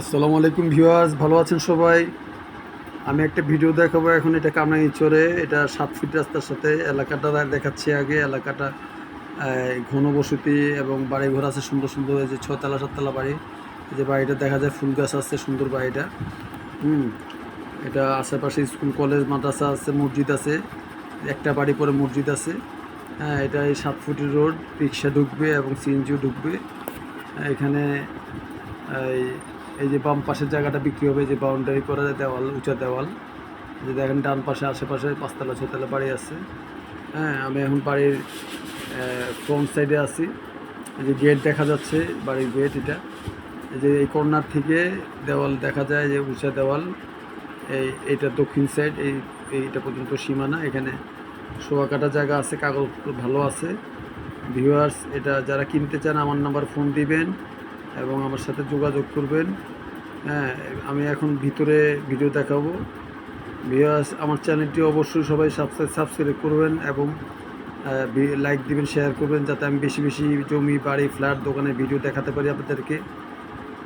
আসসালামু আলাইকুম ভিউয়ার্স, ভালো আছেন সবাই? আমি একটা ভিডিও দেখাবো এখন, এটা কামরাঙ্গি চরে। এটা সাত ফিট রাস্তার সাথে, এলাকাটা দেখাচ্ছি আগে। এলাকাটা ঘনবসতি এবং বাড়ি ঘর আছে সুন্দর সুন্দর, এই যে ছতলা সাততলা বাড়ি। এই যে বাড়িটা দেখা যায়, ফুল গাছ আছে, সুন্দর বাড়িটা। হুম, এটা আশেপাশে স্কুল, কলেজ, মাদ্রাসা আছে, মসজিদ আছে। একটা বাড়ি পরে মসজিদ আছে। হ্যাঁ এটা এই সাত ফুটের রোড, রিক্সা ঢুকবে এবং সিএনজিও ঢুকবে। এখানে, এই এই যে বাম পাশের জায়গাটা বিক্রি হবে যে বাউন্ডারি করা যায় দেওয়াল, উঁচা দেওয়াল। যে দেখেন ডান পাশে, আশেপাশে পাঁচতলা ছতলা বাড়ি আছে। হ্যাঁ আমি এখন বাড়ির ফ্রন্ট সাইডে আছি। এই যে গেট দেখা যাচ্ছে, বাড়ির গেট এটা। এই যে এই কর্নার থেকে দেওয়াল দেখা যায়, যে উঁচা দেওয়াল। এই, এটা দক্ষিণ সাইড এই, এইটা পর্যন্ত সীমানা। এখানে শোয়া কাটা জায়গা আছে কাগজ ভালো আছে। ভিউয়ার্স এটা যারা কিনতে চান, আমার নাম্বার ফোন দিবেন। এবং আমার সাথে যোগাযোগ করবেন। হ্যাঁ আমি এখন ভিতরে ভিডিও দেখাবো। ভিউয়ার্স আমার চ্যানেলটি অবশ্যই সবাই সাবস্ক্রাইব সাবস্ক্রাইব করবেন এবং লাইক দিবেন শেয়ার করবেন যাতে আমি বেশি বেশি জমি, বাড়ি ফ্ল্যাট দোকানে ভিডিও দেখাতে পারি আপনাদেরকে।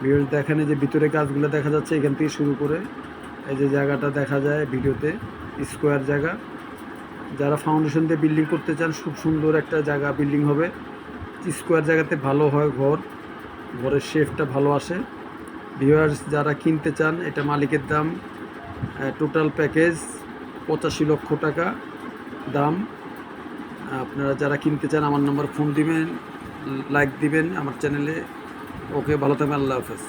ভিডিও দেখানে যে ভিতরে কাজগুলো দেখা যাচ্ছে এখান থেকে শুরু করে। এই যে জায়গাটা দেখা যায় ভিডিওতে স্কোয়ার জায়গা। যারা ফাউন্ডেশন দিয়ে বিল্ডিং করতে চান, খুব সুন্দর একটা জায়গা বিল্ডিং হবে। স্কোয়ার জায়গাতে ভালো হয় ঘর। ঘরের শেফটা ভালো আসে। ভিউয়ার্স যারা কিনতে চান, এটা মালিকের দাম টোটাল প্যাকেজ পঁচাশি লক্ষ টাকা দাম। আপনারা যারা কিনতে চান, আমার নম্বর ফোন দিবেন লাইক দিবেন, আমার চ্যানেলে ওকে, ভালো থাকবেন, আল্লাহ হাফেজ।